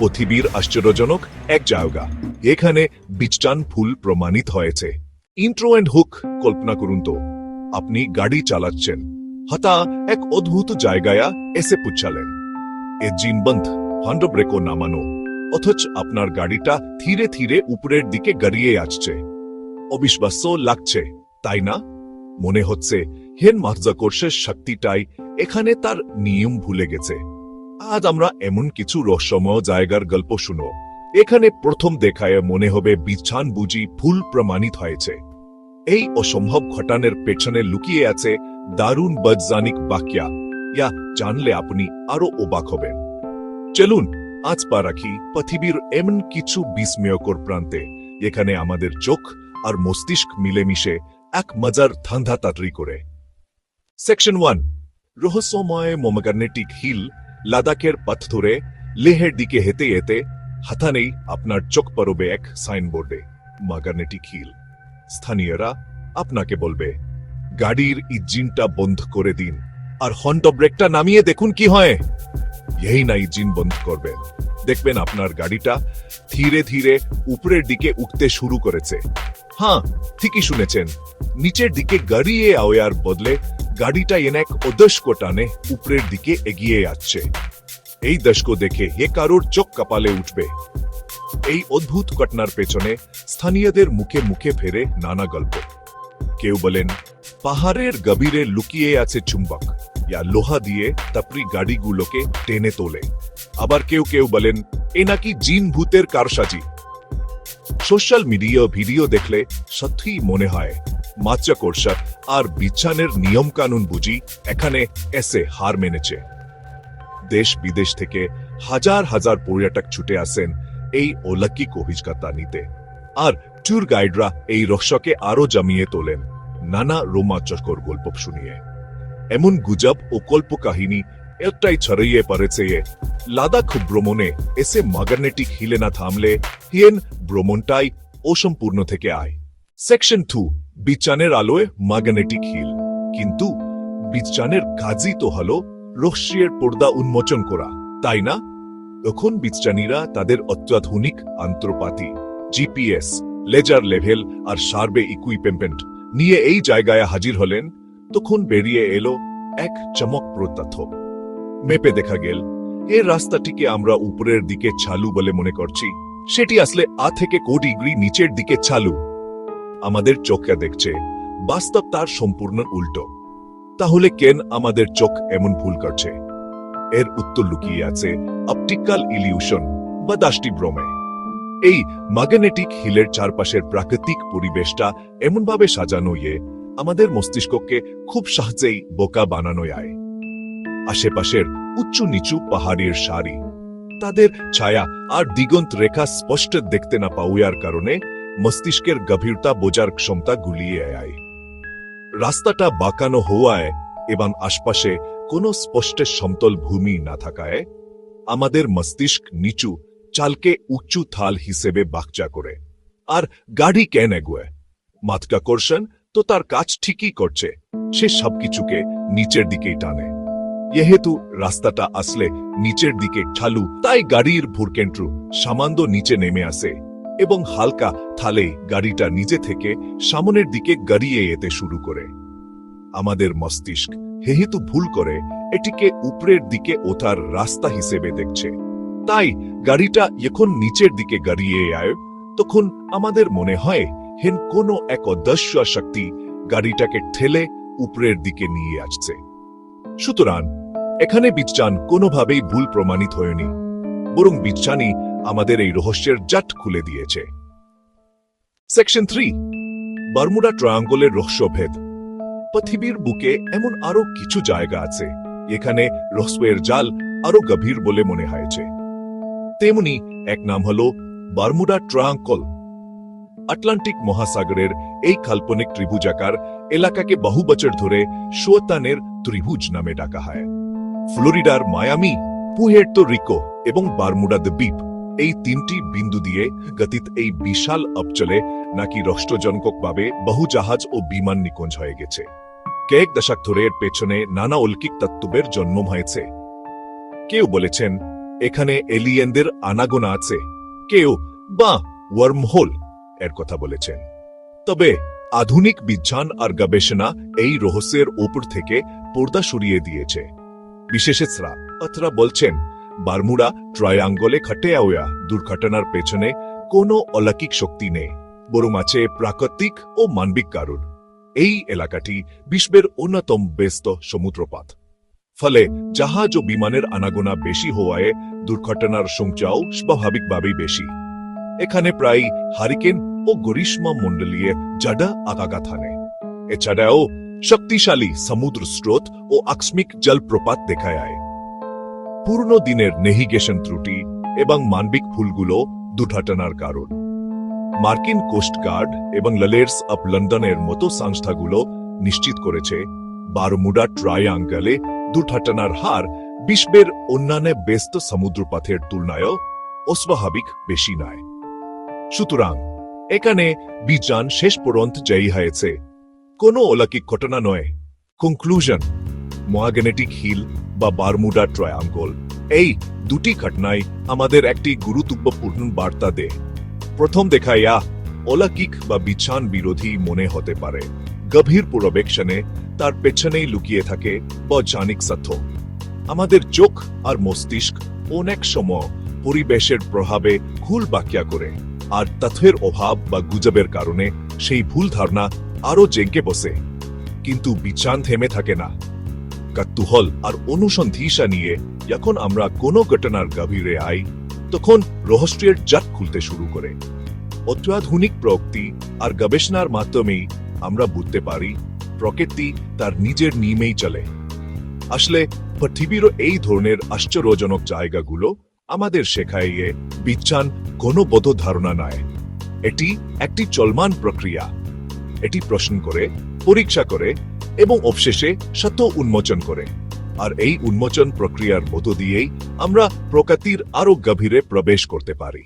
পৃথিবীর আশ্চর্যজনক এক জায়গা। এখানে বিচটান ফুল প্রমাণিত হয়েছে। ইন্ট্রো অ্যান্ড হুক, কল্পনা করুন তো। আপনি গাড়ি চালাচ্ছেন। হতা, এক অদ্ভুত জায়গায় এসে পুচ্ছালেন। এ জিনবন্ধ হন্ড ব্রেকও নামানো। অথচ আপনার গাড়িটা ধীরে ধীরে উপরের দিকে গাড়িয়ে আসছে। অবিশ্বাস্য লাগছে, তাই না? মনে হচ্ছে হেন মাধ্যাকর্ষের শক্তিটাই এখানে তার নিয়ম ভুলে গেছে। আজ আমরা এমন কিছু রহস্যময় জায়গার গল্প শুনো এখানে প্রথম দেখায় মনে হবে বিছান বুঝি ভুল প্রমাণিত হয়েছে। এই অসম্ভব ঘটানের পেছনে লুকিয়ে আছে দারুণ বৈজ্ঞানিক বাক্যা। ইয়া, জানলে আপনি আরও অবাক হবেন। চলুন, আজ পা রাখি পৃথিবীর এমন কিছু বিস্ময়কর প্রান্তে, এখানে আমাদের চোখ আর মস্তিষ্ক মিলেমিশে এক মজার ধান্ধা তাড়ি করে। সেকশন ওয়ান, রহস্যময় মোমগ্যানেটিক হিল লাদাখের পথ ধরে লেহের দিকে হেতে হেতে হাতানেই আপনার চোখ পড়বে এক সাইনবোর্ডে ম্যাগনেটিক হিল স্থানীয়রা আপনাকে বলবে, গাড়ির ইঞ্জিনটা বন্ধ করে দিন, আর হন্ট ব্রেকটা নামিয়ে দেখুন কি হয়। এই না ইঞ্জিন বন্ধ করবেন দেখবেন আপনার গাড়িটা ধীরে ধীরে উপরের দিকে উঠতে শুরু করেছে। হ্যাঁ ঠিকই শুনেছেন, নিচের দিকে গড়িয়ে আওয়ার বদলে গাড়িটা এন এক অদস্ক টানে উপরের দিকে এগিয়ে যাচ্ছে। এই দশক দেখে হে কারোর চোখ কপালে উঠবে। এই অদ্ভুত ঘটনার পেছনে স্থানীয়দের মুখে মুখে ফেরে নানা গল্প। কেউ বলেন, পাহাড়ের গভীরে লুকিয়ে আছে চুম্বক ইয়া লোহা দিয়ে তাপরি গাড়িগুলোকে টেনে তোলে। আবার কেউ কেউ বলেন, এ নাকি জিন ভূতের কারসাজি। সোশ্যাল মিডিয়া ভিডিও দেখলে সত্যিই মনে হয় মাচ্চাকর্ষা আর বিছানের নিয়ম কানুন বুঝি এখানে এসে হার মেনেছে। দেশ বিদেশ থেকে হাজার হাজার পর্যটক ছুটে আসেন এই অলৌকিক অভিজ্ঞতা নিতে। আর ট্যুর গাইডরা এই রহস্যকে আরও জমিয়ে তোলেন নানা রোমাঞ্চকর গল্প শুনিয়ে। এমন গুজব ও কল্প কাহিনী একটাই ছড়িয়ে পড়েছে লাদাখ ভ্রমণে এসে ম্যাগনেটিক হিলে না থামলে হিয়েন ভ্রমণটাই অসম্পূর্ণ থেকে আয়। সেকশন টু বিচানের আলোয় ম্যাগনেটিক হিল। কিন্তু বিচানের কাজই তো হলো রহস্যের পর্দা উন্মোচন করা, তাই না? তখন বিজ্ঞানীরা তাদের অত্যাধুনিক আন্ত্রপাতি জিপিএস, লেজার লেভেল আর সার্ভে ইকুইপমেন্ট নিয়ে এই জায়গায় হাজির হলেন, তখন বেরিয়ে এলো এক চমকপ্রদ তথ্য মেপে দেখা গেল এই রাস্তাটিকে আমরা উপরের দিকে চালু বলে মনে করছি। সেটি আসলে আ থেকে কো ডিগ্রি নিচের দিকে চালু আমাদের চোখে দেখছে, বাস্তব তার সম্পূর্ণ উল্টো। তাহলে কেন আমাদের চোখ এমন ভুল করছে? এর উত্তর লুকিয়ে আছে অপটিক্যাল ইলিউশন বা দাষ্টি ভ্রমে। এই ম্যাগনেটিক হিলের চারপাশের প্রাকৃতিক পরিবেশটা এমনভাবে সাজানো ইয়ে আমাদের মস্তিষ্ককে খুব সহজেই বোকা বানানো যায় আশেপাশের উচ্চ নিচু পাহাড়ের সারি, তাদের ছায়া আর দিগন্ত রেখা স্পষ্ট দেখতে না পাওয়ার কারণে মস্তিষ্কের গভীরতা বোঝার ক্ষমতা গুলিয়ে আয়। রাস্তাটা বাঁকানো হওয়ায় এবং আশপাশে কোনো স্পষ্ট সমতল ভূমি না থাকায় আমাদের মস্তিষ্ক নিচু, চালকে উঁচু থাল হিসেবে বাকচা করে। আর গাড়ি কেন এগোয়? মাতকাকর্ষণ তো তার কাজ ঠিকই করছে, সে সবকিছুকে নিচের দিকেই টানে। যেহেতু রাস্তাটা আসলে নিচের দিকে ঠালু তাই গাড়ির ভুরকেন্ট্রু সামান্য নিচে নেমে আসে। এবং হালকা থালে গাড়িটা নিজে থেকে সামনের দিকে গড়িয়ে যেতে শুরু করে। আমাদের মস্তিষ্ক যেহেতু ভুল করে এটিকে উপরের দিকে ওঠার রাস্তা হিসেবে দেখছে। তাই গাড়িটা যখন নিচের দিকে গড়িয়ে আয়, তখন আমাদের মনে হয় হেন কোনো এক অদৃশ্য শক্তি গাড়িটাকে ঠেলে উপরের দিকে নিয়ে আসছে। সুতরাং এখানে বিজ্ঞান কোনোভাবেই ভুল প্রমাণিত হয়নি, বরং বিজ্ঞানই আমাদের এই রহস্যের জাট খুলে দিয়েছে। সেকশন থ্রি বারমুডা ট্রায়াঙ্গলের রহস্যভেদ। পৃথিবীর বুকে এমন আরও কিছু জায়গা আছে, এখানে রহস্যের জাল আরও গভীর বলে মনে হয়েছে। তেমনি এক নাম হল বারমুডা ট্রায়াঙ্কল আটলান্টিক মহাসাগরের এই কাল্পনিক ত্রিভুজাকার এলাকাকে বহু বছর ধরে শোতানের ত্রিভুজ নামে ডাকা হয়। ফ্লোরিডার মায়ামি পুহের্তো রিকো এবং বারমুডা দ্বীপ এই তিনটি বিন্দু দিয়ে গতিত এই বিশাল অঞ্চলে নাকি রাষ্ট্রজনকভাবে বহু জাহাজ ও বিমান নিখোঁজ হয়ে গেছে। কয়েক দশক ধরে এর পেছনে নানা অলৌকিক তত্ত্বের জন্ম হয়েছে। কেউ বলেছেন, এখানে এলিয়েনদের আনাগোনা আছে। কেউ বা ওয়ার্মহোল, এর কথা বলেছেন। তবে আধুনিক বিজ্ঞান আর গবেষণা এই রহস্যের উপর থেকে পর্দা সরিয়ে দিয়েছে। বিশেষজ্ঞরা অথরা বলছেন বারমুডা ট্রায়াঙ্গলে খাটে আওয়া দুর্ঘটনার পেছনে কোনো অলৌকিক শক্তি নেই, বরং আছে প্রাকৃতিক ও মানবিক কারণ। এই এলাকাটি বিশ্বের অন্যতম ব্যস্ত সমুদ্রপথ। ফলে জাহাজ ও বিমানের আনাগোনা বেশি হওয়ায় দুর্ঘটনার সংখ্যাও স্বাভাবিকভাবেই বেশি। এখানে প্রায় হারিকেন ও গ্রীষ্ম মণ্ডলীয় জাডা আগাগা থানে এছাড়াও শক্তিশালী সমুদ্র স্রোত ও আকস্মিক জলপ্রপাত দেখা যায়। পূর্ণ দিনের নেভিগেশন ত্রুটি এবং মানবিক ভুলগুলো দুর্ঘটনার কারণ। মার্কিন কোস্টগার্ড এবং ললের্স অফ লন্ডনের মতো সংস্থাগুলো নিশ্চিত করেছে, বারমুডা ট্রায়াঙ্গলে দুর্ঘটনার হার বিশ্বের অন্যান্য ব্যস্ত সমুদ্রপথের তুলনায়ও অস্বাভাবিক বেশি নয়। সুতরাং, এখানে বিজ্ঞান শেষ পর্যন্ত জয়ী হয়েছে। কোনো অলৌকিক ঘটনা নয়। কনক্লুশন মহাগেনেটিক হিল বা বারমুডা ট্রায়াঙ্গল। এই দুটি ঘটনায় আমাদের একটি গুরুত্বপূর্ণ বার্তা দেয়। প্রথম দেখাইয়া অলৌকিক বা বিছান বিরোধী মনে হতে পারে। গভীর পূর্বেক্ষণে তার পেছনেই লুকিয়ে থাকে বৈজ্ঞানিক সত্য আমাদের চোখ আর মস্তিষ্ক অনেক সময় পরিবেশের প্রভাবে ভুল ব্যাখ্যা করে, আর তথ্যের অভাব বা গুজবের কারণে সেই ভুল ধারণা আরও জেঁকে বসে। কিন্তু বিচান থেমে থাকে না। কাতুহল আর অনুসন্ধিসা নিয়ে যখন আমরা কোনো ঘটনার গভীরে আই, তখন রহস্যের জাত খুলতে শুরু করে। অত্যাধুনিক প্রযুক্তি আর গবেষণার মাধ্যমেই আমরা বুঝতে পারি, প্রকৃতি তার নিজের নিয়মেই চলে। আসলে পৃথিবীর এই ধরনের আশ্চর্যজনক জায়গাগুলো আমাদের শেখায় যে বিজ্ঞান কোনো বোধ ধারণা নয় এটি একটি চলমান প্রক্রিয়া। এটি প্রশ্ন করে, পরীক্ষা করে এবং অবশেষে সত্য উন্মোচন করে। আর এই উন্মোচন প্রক্রিয়ার মতো দিয়েই আমরা প্রকৃতির আরও গভীরে প্রবেশ করতে পারি।